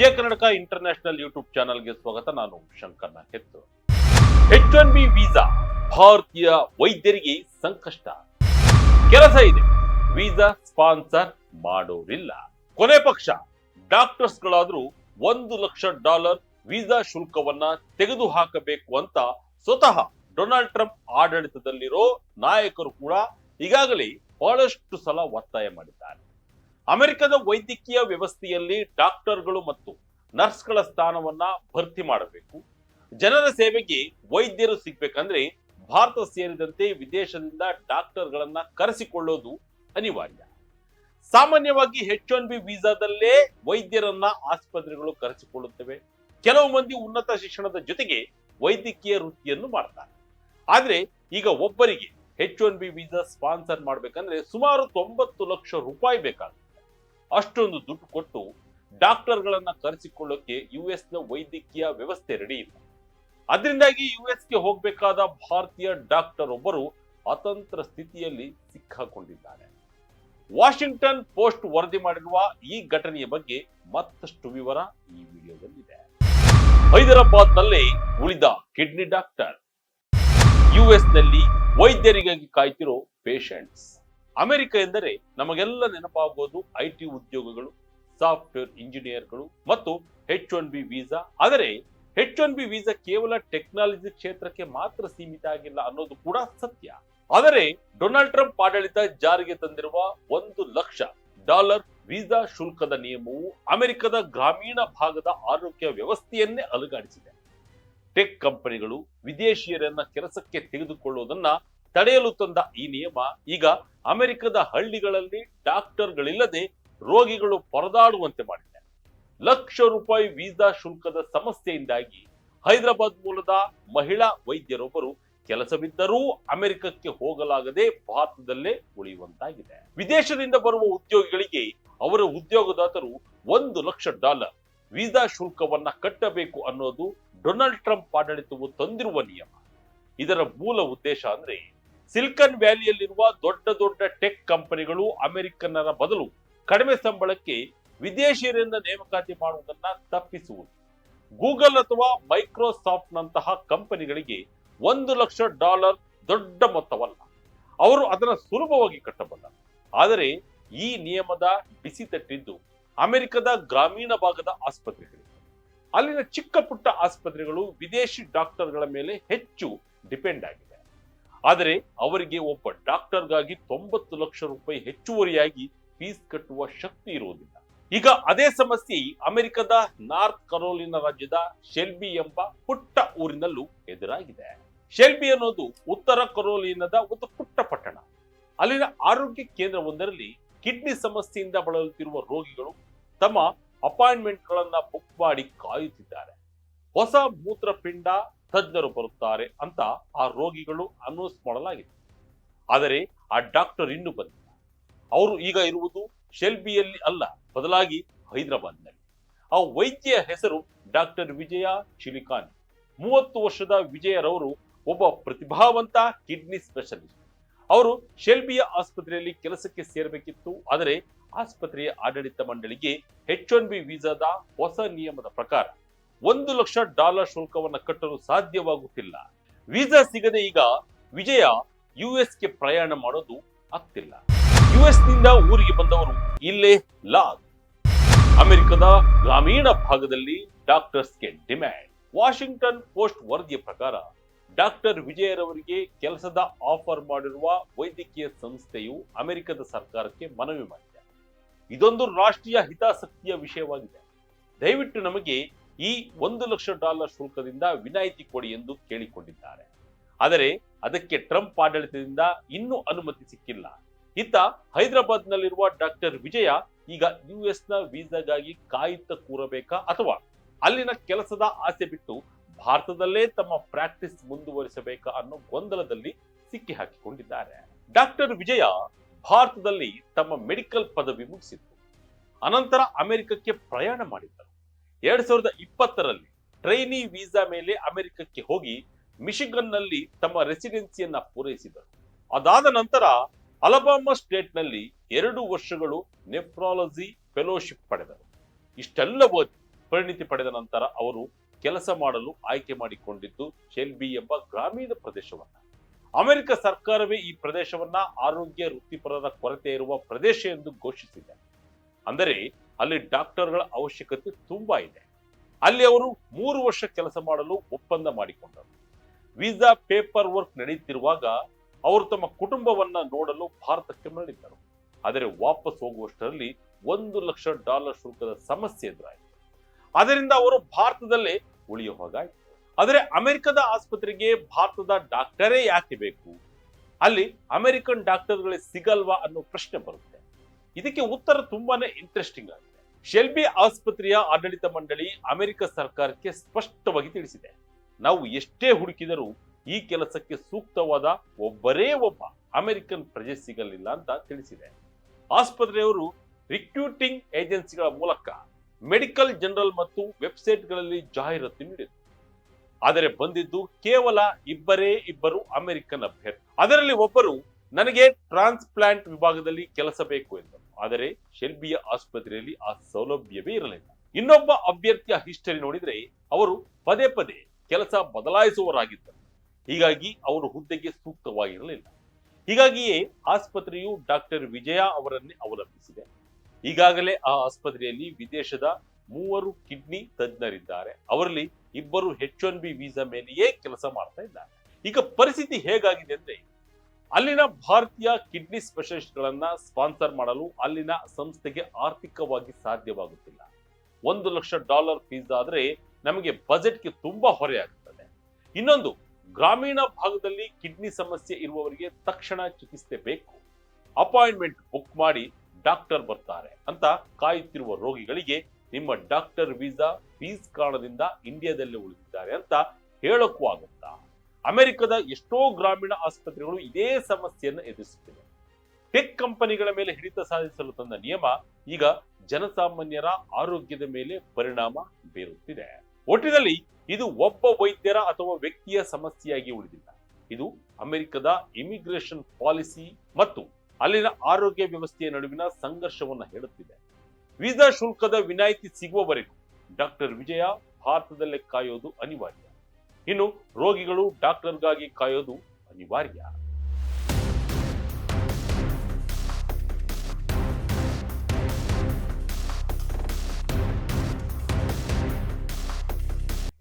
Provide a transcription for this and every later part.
Vijaya Karnataka international YouTube ಚಾನಲ್ಗೆ ಸ್ವಾಗತ. ನಾನು ಶಂಕರ್ ನಾಕೆತ್ತು ಹೆಚ್ ಒನ್ ಬಿ ವೀಸಾ ಭಾರತೀಯ ವೈದ್ಯರಿಗೆ ಸಂಕಷ್ಟ. ಕೆಲಸ ಇದೆ. ವೀಸಾ ಸ್ಪಾನ್ಸರ್ ಮಾಡೋರಿಲ್ಲ. ಕೊನೆ ಪಕ್ಷ, ಡಾಕ್ಟರ್ಸ್ಗಳಾದ್ರೂ ಒಂದು ಲಕ್ಷ ಡಾಲರ್ ವೀಸಾ ಶುಲ್ಕವನ್ನ ತೆಗೆದು ಹಾಕಬೇಕು ಅಂತ ಸ್ವತಃ ಡೊನಾಲ್ಡ್ ಟ್ರಂಪ್ ಆಡಳಿತದಲ್ಲಿರೋ ನಾಯಕರು ಕೂಡ ಈಗಾಗಲೇ ಬಹಳಷ್ಟು ಸಲ ಒತ್ತಾಯ ಮಾಡಿದ್ದಾರೆ. ಅಮೆರಿಕದ ವೈದ್ಯಕೀಯ ವ್ಯವಸ್ಥೆಯಲ್ಲಿ ಡಾಕ್ಟರ್ಗಳು ಮತ್ತು ನರ್ಸ್ಗಳ ಸ್ಥಾನವನ್ನ ಭರ್ತಿ ಮಾಡಬೇಕು. ಜನರ ಸೇವೆಗೆ ವೈದ್ಯರು ಸಿಗ್ಬೇಕಂದ್ರೆ ಭಾರತ ಸೇರಿದಂತೆ ವಿದೇಶದಿಂದ ಡಾಕ್ಟರ್ಗಳನ್ನ ಕರೆಸಿಕೊಳ್ಳೋದು ಅನಿವಾರ್ಯ. ಸಾಮಾನ್ಯವಾಗಿ ಹೆಚ್ ಒನ್ ಬಿ ವೀಸಾದಲ್ಲೇ ವೈದ್ಯರನ್ನ ಆಸ್ಪತ್ರೆಗಳು ಕರೆಸಿಕೊಳ್ಳುತ್ತವೆ. ಕೆಲವು ಮಂದಿ ಉನ್ನತ ಶಿಕ್ಷಣದ ಜೊತೆಗೆ ವೈದ್ಯಕೀಯ ವೃತ್ತಿಯನ್ನು ಮಾಡ್ತಾರೆ. ಆದ್ರೆ ಈಗ ಒಬ್ಬರಿಗೆ H one B visa sponsor ಮಾಡ್ಬೇಕಂದ್ರೆ ಸುಮಾರು ತೊಂಬತ್ತು ಲಕ್ಷ ರೂಪಾಯಿ ಬೇಕಾಗುತ್ತೆ. ಅಷ್ಟೊಂದು ದುಡ್ಡು ಕೊಟ್ಟು ಡಾಕ್ಟರ್ಗಳನ್ನ ಕರೆಸಿಕೊಳ್ಳೋಕೆ ಯು ಎಸ್ನ ವೈದ್ಯಕೀಯ ವ್ಯವಸ್ಥೆ ರೆಡಿ ಇಲ್ಲ. ಅದರಿಂದಾಗಿ ಯು ಗೆ ಹೋಗಬೇಕಾದ ಭಾರತೀಯ ಡಾಕ್ಟರ್ ಒಬ್ಬರು ಅತಂತ್ರ ಸ್ಥಿತಿಯಲ್ಲಿ ಸಿಕ್ಕಾಕೊಂಡಿದ್ದಾರೆ. ವಾಷಿಂಗ್ಟನ್ ಪೋಸ್ಟ್ ವರದಿ ಮಾಡಿರುವ ಈ ಘಟನೆಯ ಬಗ್ಗೆ ಮತ್ತಷ್ಟು ವಿವರ ಈ ವಿಡಿಯೋದಲ್ಲಿದೆ. ಹೈದರಾಬಾದ್ನಲ್ಲಿ ಉಳಿದ ಕಿಡ್ನಿ ಡಾಕ್ಟರ್. ಯುಎಸ್ನಲ್ಲಿ ವೈದ್ಯರಿಗಾಗಿ ಕಾಯ್ತಿರೋ ಪೇಷಂಟ್ಸ್ ಅಮೆರಿಕ ಎಂದರೆ ನಮಗೆಲ್ಲ ನೆನಪಾಗೋದು ಐ ಟಿ ಉದ್ಯೋಗಗಳು, ಸಾಫ್ಟ್ವೇರ್ ಇಂಜಿನಿಯರ್ಗಳು ಮತ್ತು ಹೆಚ್ ಒನ್ ಬಿ ವೀಸಾ ಆದರೆ ಹೆಚ್ ಒನ್ ಬಿ ವೀಸಾ ಕೇವಲ ಟೆಕ್ನಾಲಜಿ ಕ್ಷೇತ್ರಕ್ಕೆ ಮಾತ್ರ ಸೀಮಿತ ಆಗಿಲ್ಲ ಅನ್ನೋದು ಕೂಡ ಸತ್ಯ. ಆದರೆ ಡೊನಾಲ್ಡ್ ಟ್ರಂಪ್ ಆಡಳಿತ ಜಾರಿಗೆ ತಂದಿರುವ ಒಂದು ಲಕ್ಷ ಡಾಲರ್ ವೀಸಾ ಶುಲ್ಕದ ನಿಯಮವು ಅಮೆರಿಕದ ಗ್ರಾಮೀಣ ಭಾಗದ ಆರೋಗ್ಯ ವ್ಯವಸ್ಥೆಯನ್ನೇ ಅಲುಗಾಡಿಸಿದೆ. ಟೆಕ್ ಕಂಪನಿಗಳು ವಿದೇಶಿಯರನ್ನ ಕೆಲಸಕ್ಕೆ ತೆಗೆದುಕೊಳ್ಳುವುದನ್ನ ತಡೆಯಲು ತಂದ ಈ ನಿಯಮ ಈಗ ಅಮೆರಿಕದ ಹಳ್ಳಿಗಳಲ್ಲಿ ಡಾಕ್ಟರ್ಗಳಿಲ್ಲದೆ ರೋಗಿಗಳು ಪರದಾಡುವಂತೆ ಮಾಡಿದೆ. ಲಕ್ಷ ರೂಪಾಯಿ ವೀಸಾ ಶುಲ್ಕದ ಸಮಸ್ಯೆಯಿಂದಾಗಿ ಹೈದರಾಬಾದ್ ಮೂಲದ ಮಹಿಳಾ ವೈದ್ಯರೊಬ್ಬರು ಕೆಲಸವಿದ್ದರೂ ಅಮೆರಿಕಕ್ಕೆ ಹೋಗಲಾಗದೆ ಭಾರತದಲ್ಲೇ ಉಳಿಯುವಂತಾಗಿದೆ. ವಿದೇಶದಿಂದ ಬರುವ ಉದ್ಯೋಗಿಗಳಿಗೆ ಅವರ ಉದ್ಯೋಗದಾತರು ಒಂದು ಲಕ್ಷ ಡಾಲರ್ ವೀಸಾ ಶುಲ್ಕವನ್ನ ಕಟ್ಟಬೇಕು ಅನ್ನೋದು ಡೊನಾಲ್ಡ್ ಟ್ರಂಪ್ ಆಡಳಿತವು ತಂದಿರುವ ನಿಯಮ. ಇದರ ಮೂಲ ಉದ್ದೇಶ ಅಂದ್ರೆ ಸಿಲಿಕಾನ್ ವ್ಯಾಲಿಯಲ್ಲಿರುವ ದೊಡ್ಡ ದೊಡ್ಡ ಟೆಕ್ ಕಂಪನಿಗಳು ಅಮೆರಿಕನ್ನರ ಬದಲು ಕಡಿಮೆ ಸಂಬಳಕ್ಕೆ ವಿದೇಶಿಯರಿಂದ ನೇಮಕಾತಿ ಮಾಡುವುದನ್ನ ತಪ್ಪಿಸುವುದು. ಗೂಗಲ್ ಅಥವಾ ಮೈಕ್ರೋಸಾಫ್ಟ್ ನಂತಹ ಕಂಪನಿಗಳಿಗೆ ಒಂದು ಲಕ್ಷ ಡಾಲರ್ ದೊಡ್ಡ ಮೊತ್ತವಲ್ಲ. ಅವರು ಅದನ್ನು ಸುಲಭವಾಗಿ ಕಟ್ಟಬಲ್ಲ. ಆದರೆ ಈ ನಿಯಮದ ಬಿಸಿ ತಟ್ಟಿದ್ದು ಅಮೆರಿಕದ ಗ್ರಾಮೀಣ ಭಾಗದ ಆಸ್ಪತ್ರೆಗಳು. ಅಲ್ಲಿನ ಚಿಕ್ಕ ಪುಟ್ಟ ಆಸ್ಪತ್ರೆಗಳು ವಿದೇಶಿ ಡಾಕ್ಟರ್ಗಳ ಮೇಲೆ ಹೆಚ್ಚು ಡಿಪೆಂಡ್ ಆಗಿದೆ. ಆದರೆ ಅವರಿಗೆ ಒಬ್ಬ ಡಾಕ್ಟರ್ಗಾಗಿ ತೊಂಬತ್ತು ಲಕ್ಷ ರೂಪಾಯಿ ಹೆಚ್ಚುವರಿಯಾಗಿ ಫೀಸ್ ಕಟ್ಟುವ ಶಕ್ತಿ ಇರುವುದಿಲ್ಲ. ಈಗ ಅದೇ ಸಮಸ್ಯೆ ಅಮೆರಿಕದ ನಾರ್ತ್ ಕರೋಲಿನ ರಾಜ್ಯದ ಶೆಲ್ಬಿ ಎಂಬ ಪುಟ್ಟ ಊರಿನಲ್ಲೂ ಎದುರಾಗಿದೆ. ಶೆಲ್ಬಿ ಅನ್ನೋದು ಉತ್ತರ ಕರೋಲಿನದ ಒಂದು ಪುಟ್ಟ ಪಟ್ಟಣ. ಅಲ್ಲಿನ ಆರೋಗ್ಯ ಕೇಂದ್ರವೊಂದರಲ್ಲಿ ಕಿಡ್ನಿ ಸಮಸ್ಯೆಯಿಂದ ಬಳಲುತ್ತಿರುವ ರೋಗಿಗಳು ತಮ್ಮ ಅಪಾಯಿಂಟ್ಮೆಂಟ್ ಗಳನ್ನ ಬುಕ್ ಮಾಡಿ ಕಾಯುತ್ತಿದ್ದಾರೆ. ಹೊಸ ಮೂತ್ರಪಿಂಡ ತಜ್ಞರು ಬರುತ್ತಾರೆ ಅಂತ ಆ ರೋಗಿಗಳು ಅನೌನ್ಸ್ ಮಾಡಲಾಗಿದೆ. ಆದರೆ ಆ ಡಾಕ್ಟರ್ ಇನ್ನೂ ಬಂದಿಲ್ಲ. ಅವರು ಈಗ ಇರುವುದು ಶೆಲ್ಬಿಯಲ್ಲಿ ಅಲ್ಲ, ಬದಲಾಗಿ ಹೈದರಾಬಾದ್ನಲ್ಲಿ. ಆ ವೈದ್ಯ ಹೆಸರು ಡಾಕ್ಟರ್ ವಿಜಯ ಚಿಲಿಕಾನ್ ಮೂವತ್ತು ವರ್ಷದ ವಿಜಯರವರು ಒಬ್ಬ ಪ್ರತಿಭಾವಂತ ಕಿಡ್ನಿ ಸ್ಪೆಷಲಿಸ್ಟ್ ಅವರು ಶೆಲ್ಬಿಯ ಆಸ್ಪತ್ರೆಯಲ್ಲಿ ಕೆಲಸಕ್ಕೆ ಸೇರಬೇಕಿತ್ತು, ಆದರೆ ಆಸ್ಪತ್ರೆಯ ಆಡಳಿತ ಮಂಡಳಿಗೆ ಹೆಚ್ ಒನ್ ಬಿ ವೀಸಾದ ಹೊಸ ನಿಯಮದ ಪ್ರಕಾರ ಒಂದು ಲಕ್ಷ ಡಾಲರ್ ಶುಲ್ಕವನ್ನು ಕಟ್ಟಲು ಸಾಧ್ಯವಾಗುತ್ತಿಲ್ಲ. ವೀಸಾ ಸಿಗದೆ ಈಗ ವಿಜಯ ಯು ಎಸ್ಗೆ ಪ್ರಯಾಣ ಮಾಡೋದು ಆಗ್ತಿಲ್ಲ. ಯು ನಿಂದ ಊರಿಗೆ ಬಂದವರು ಇಲ್ಲೇ ಲಾಗ್. ಅಮೆರಿಕದ ಗ್ರಾಮೀಣ ಭಾಗದಲ್ಲಿ ಡಾಕ್ಟರ್ಸ್ಗೆ ಡಿಮ್ಯಾಂಡ್. ವಾಷಿಂಗ್ಟನ್ ಪೋಸ್ಟ್ ವರದಿಯ ಪ್ರಕಾರ ಡಾಕ್ಟರ್ ವಿಜಯರವರಿಗೆ ಕೆಲಸದ ಆಫರ್ ಮಾಡಿರುವ ವೈದ್ಯಕೀಯ ಸಂಸ್ಥೆಯು ಅಮೆರಿಕದ ಸರ್ಕಾರಕ್ಕೆ ಮನವಿ ಮಾಡಿದೆ. ಇದೊಂದು ರಾಷ್ಟ್ರೀಯ ಹಿತಾಸಕ್ತಿಯ ವಿಷಯವಾಗಿದೆ. ದಯವಿಟ್ಟು ನಮಗೆ ಈ ಒಂದು ಲಕ್ಷ ಡಾಲರ್ ಶುಲ್ಕದಿಂದ ವಿನಾಯಿತಿ ಕೊಡಿ ಎಂದು ಕೇಳಿಕೊಂಡಿದ್ದಾರೆ. ಆದರೆ ಅದಕ್ಕೆ ಟ್ರಂಪ್ ಆಡಳಿತದಿಂದ ಇನ್ನೂ ಅನುಮತಿ ಸಿಕ್ಕಿಲ್ಲ. ಇತ್ತ ಹೈದರಾಬಾದ್ನಲ್ಲಿರುವ ಡಾಕ್ಟರ್ ವಿಜಯ ಈಗ ಯುಎಸ್ನ ವೀಸಾಗಾಗಿ ಕಾಯುತ್ತ ಕೂರಬೇಕಾ ಅಥವಾ ಅಲ್ಲಿನ ಕೆಲಸದ ಆಸೆ ಬಿಟ್ಟು ಭಾರತದಲ್ಲೇ ತಮ್ಮ ಪ್ರಾಕ್ಟೀಸ್ ಮುಂದುವರಿಸಬೇಕಾ ಅನ್ನೋ ಗೊಂದಲದಲ್ಲಿ ಸಿಕ್ಕಿ ಹಾಕಿಕೊಂಡಿದ್ದಾರೆ. ಡಾಕ್ಟರ್ ವಿಜಯ ಭಾರತದಲ್ಲಿ ತಮ್ಮ ಮೆಡಿಕಲ್ ಪದವಿ ಮುಗಿಸಿತ್ತು ಅನಂತರ ಅಮೆರಿಕಕ್ಕೆ ಪ್ರಯಾಣ ಮಾಡಿದ್ದರು. ಎರಡ್ ಸಾವಿರದ ಇಪ್ಪತ್ತರಲ್ಲಿ ಟ್ರೈನಿ ವೀಸಾ ಮೇಲೆ ಅಮೆರಿಕಕ್ಕೆ ಹೋಗಿ ಮಿಶಿಗನ್ನಲ್ಲಿ ತಮ್ಮ ರೆಸಿಡೆನ್ಸಿಯನ್ನ ಪೂರೈಸಿದರು. ಅದಾದ ನಂತರ ಅಲಬಾಮಾ ಸ್ಟೇಟ್ನಲ್ಲಿ ಎರಡು ವರ್ಷಗಳು ನೆಫ್ರಾಲಜಿ ಫೆಲೋಶಿಪ್ ಪಡೆದರು. ಇಷ್ಟೆಲ್ಲ ಓದಿ ಪರಿಣಿತಿ ಪಡೆದ ನಂತರ ಅವರು ಕೆಲಸ ಮಾಡಲು ಆಯ್ಕೆ ಮಾಡಿಕೊಂಡಿದ್ದು ಶೆಲ್ಬಿ ಎಂಬ ಗ್ರಾಮೀಣ ಪ್ರದೇಶವನ್ನ. ಅಮೆರಿಕ ಸರ್ಕಾರವೇ ಈ ಪ್ರದೇಶವನ್ನ ಆರೋಗ್ಯ ವೃತ್ತಿಪರರ ಕೊರತೆ ಇರುವ ಪ್ರದೇಶ ಎಂದು ಘೋಷಿಸಿದೆ. ಅಂದರೆ ಅಲ್ಲಿ ಡಾಕ್ಟರ್ಗಳ ಅವಶ್ಯಕತೆ ತುಂಬಾ ಇದೆ. ಅಲ್ಲಿ ಅವರು ಮೂರು ವರ್ಷ ಕೆಲಸ ಮಾಡಲು ಒಪ್ಪಂದ ಮಾಡಿಕೊಂಡರು. ವೀಸಾ ಪೇಪರ್ ವರ್ಕ್ ನಡೆಯುತ್ತಿರುವಾಗ ಅವರು ತಮ್ಮ ಕುಟುಂಬವನ್ನ ನೋಡಲು ಭಾರತಕ್ಕೆ ಮರಳಿದ್ದರು. ಆದರೆ ವಾಪಸ್ ಹೋಗುವಷ್ಟರಲ್ಲಿ ಒಂದು ಲಕ್ಷ ಡಾಲರ್ ಶುಲ್ಕದ ಸಮಸ್ಯೆ ಎದುರಾಯಿತು. ಅದರಿಂದ ಅವರು ಭಾರತದಲ್ಲೇ ಉಳಿಯೋ ಹಾಗಾಯಿತು. ಆದರೆ ಅಮೆರಿಕದ ಆಸ್ಪತ್ರೆಗೆ ಭಾರತದ ಡಾಕ್ಟರೇ ಯಾಕೆ ಬೇಕು? ಅಲ್ಲಿ ಅಮೆರಿಕನ್ ಡಾಕ್ಟರ್ಗಳೇ ಸಿಗಲ್ವಾ ಅನ್ನೋ ಪ್ರಶ್ನೆ ಬರುತ್ತೆ ಇದಕ್ಕೆ ಉತ್ತರ ತುಂಬಾನೇ ಇಂಟ್ರೆಸ್ಟಿಂಗ್ ಆಗಿದೆ. ಶೆಲ್ಬಿ ಆಸ್ಪತ್ರೆಯ ಆಡಳಿತ ಮಂಡಳಿ ಅಮೆರಿಕ ಸರ್ಕಾರಕ್ಕೆ ಸ್ಪಷ್ಟವಾಗಿ ತಿಳಿಸಿದೆ. ನಾವು ಎಷ್ಟೇ ಹುಡುಕಿದರೂ ಈ ಕೆಲಸಕ್ಕೆ ಸೂಕ್ತವಾದ ಒಬ್ಬರೇ ಒಬ್ಬ ಅಮೆರಿಕನ್ ಪ್ರಜೆ ಸಿಗಲಿಲ್ಲ ಅಂತ ತಿಳಿಸಿದೆ. ಆಸ್ಪತ್ರೆಯವರು ರಿಕ್ರೂಟಿಂಗ್ ಏಜೆನ್ಸಿಗಳ ಮೂಲಕ ಮೆಡಿಕಲ್ ಜನರಲ್ ಮತ್ತು ವೆಬ್ಸೈಟ್ಗಳಲ್ಲಿ ಜಾಹೀರಾತು ನೀಡಿದರು. ಆದರೆ ಬಂದಿದ್ದು ಕೇವಲ ಇಬ್ಬರೇ ಇಬ್ಬರು ಅಮೆರಿಕನ್ ಅಭ್ಯರ್ಥಿ. ಅದರಲ್ಲಿ ಒಬ್ಬರು ನನಗೆ ಟ್ರಾನ್ಸ್ಪ್ಲಾಂಟ್ ವಿಭಾಗದಲ್ಲಿ ಕೆಲಸ ಬೇಕು ಎಂದರು ಆದರೆ ಶೆಲ್ಬಿಯ ಆಸ್ಪತ್ರೆಯಲ್ಲಿ ಆ ಸೌಲಭ್ಯವೇ ಇರಲಿಲ್ಲ. ಇನ್ನೊಬ್ಬ ಅಭ್ಯರ್ಥಿಯ ಹಿಸ್ಟರಿ ನೋಡಿದರೆ ಅವರು ಪದೇ ಪದೇ ಕೆಲಸ ಬದಲಾಯಿಸುವವರಾಗಿದ್ದರು. ಹೀಗಾಗಿ ಅವರು ಹುದ್ದೆಗೆ ಸೂಕ್ತವಾಗಿರಲಿಲ್ಲ. ಹೀಗಾಗಿಯೇ ಆಸ್ಪತ್ರೆಯು ಡಾಕ್ಟರ್ ವಿಜಯ ಅವರನ್ನೇ ಅವಲಂಬಿಸಿದೆ. ಈಗಾಗಲೇ ಆ ಆಸ್ಪತ್ರೆಯಲ್ಲಿ ವಿದೇಶದ ಮೂವರು ಕಿಡ್ನಿ ತಜ್ಞರಿದ್ದಾರೆ. ಅವರಲ್ಲಿ ಇಬ್ಬರು ಹೆಚ್ ಒನ್ ಬಿ ವೀಸಾ ಮೇಲೆಯೇ ಕೆಲಸ ಮಾಡ್ತಾ ಇದ್ದಾರೆ. ಈಗ ಪರಿಸ್ಥಿತಿ ಹೇಗಾಗಿದೆ ಅಂದ್ರೆ ಅಲ್ಲಿನ ಭಾರತೀಯ ಕಿಡ್ನಿ ಸ್ಪೆಷಲಿಸ್ಟ್ ಗಳನ್ನ ಸ್ಪಾನ್ಸರ್ ಮಾಡಲು ಅಲ್ಲಿನ ಸಂಸ್ಥೆಗೆ ಆರ್ಥಿಕವಾಗಿ ಸಾಧ್ಯವಾಗುತ್ತಿಲ್ಲ. ಒಂದು ಲಕ್ಷ ಡಾಲರ್ ಫೀಸ್ ಆದ್ರೆ ನಮಗೆ ಬಜೆಟ್ಗೆ ತುಂಬಾ ಹೊರೆಯಾಗುತ್ತದೆ ಇನ್ನೊಂದು, ಗ್ರಾಮೀಣ ಭಾಗದಲ್ಲಿ ಕಿಡ್ನಿ ಸಮಸ್ಯೆ ಇರುವವರಿಗೆ ತಕ್ಷಣ ಚಿಕಿತ್ಸೆ ಬೇಕು. ಅಪಾಯಿಂಟ್ಮೆಂಟ್ ಬುಕ್ ಮಾಡಿ ಡಾಕ್ಟರ್ ಬರ್ತಾರೆ ಅಂತ ಕಾಯುತ್ತಿರುವ ರೋಗಿಗಳಿಗೆ ನಿಮ್ಮ ಡಾಕ್ಟರ್ ವೀಸಾ, ಫೀಸ್ ಕಾರಣದಿಂದ ಇಂಡಿಯಾದಲ್ಲೇ ಉಳಿದಿದ್ದಾರೆ ಅಂತ ಹೇಳೋಕ್ಕೂ ಆಗುತ್ತಾ? ಅಮೆರಿಕದ ಎಷ್ಟೋ ಗ್ರಾಮೀಣ ಆಸ್ಪತ್ರೆಗಳು ಇದೇ ಸಮಸ್ಯೆಯನ್ನು ಎದುರಿಸುತ್ತಿವೆ. ಟೆಕ್ ಕಂಪನಿಗಳ ಮೇಲೆ ಹಿಡಿತ ಸಾಧಿಸಲು ತಂದ ನಿಯಮ ಈಗ ಜನಸಾಮಾನ್ಯರ ಆರೋಗ್ಯದ ಮೇಲೆ ಪರಿಣಾಮ ಬೀರುತ್ತಿದೆ. ಒಟ್ಟಿನಲ್ಲಿ ಇದು ಒಬ್ಬ ವೈದ್ಯರ ಅಥವಾ ವ್ಯಕ್ತಿಯ ಸಮಸ್ಯೆಯಾಗಿ ಉಳಿದಿಲ್ಲ. ಇದು ಅಮೆರಿಕದ ಇಮಿಗ್ರೇಷನ್ ಪಾಲಿಸಿ ಮತ್ತು ಅಲ್ಲಿನ ಆರೋಗ್ಯ ವ್ಯವಸ್ಥೆಯ ನಡುವಿನ ಸಂಘರ್ಷವನ್ನು ಹೇಳುತ್ತಿದೆ. ವೀಸಾ ಶುಲ್ಕದ ವಿನಾಯಿತಿ ಸಿಗುವವರೆಗೂ ಡಾಕ್ಟರ್ ವಿಜಯ ಭಾರತದಲ್ಲೇ ಕಾಯೋದು ಅನಿವಾರ್ಯ. ಇನ್ನು ರೋಗಿಗಳು ಡಾಕ್ಟರ್ಗಾಗಿ ಕಾಯೋದು ಅನಿವಾರ್ಯ.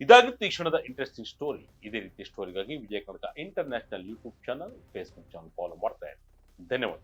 ಇದಾಗಿತ್ತು ಈ ಕ್ಷಣದ ಇಂಟ್ರೆಸ್ಟಿಂಗ್ ಸ್ಟೋರಿ ಇದೇ ರೀತಿಯ ಸ್ಟೋರಿಗಾಗಿ Vijaya Kanaka international YouTube channel Facebook channel follow ಮಾಡ್ತಾ ಧನ್ಯವಾದ.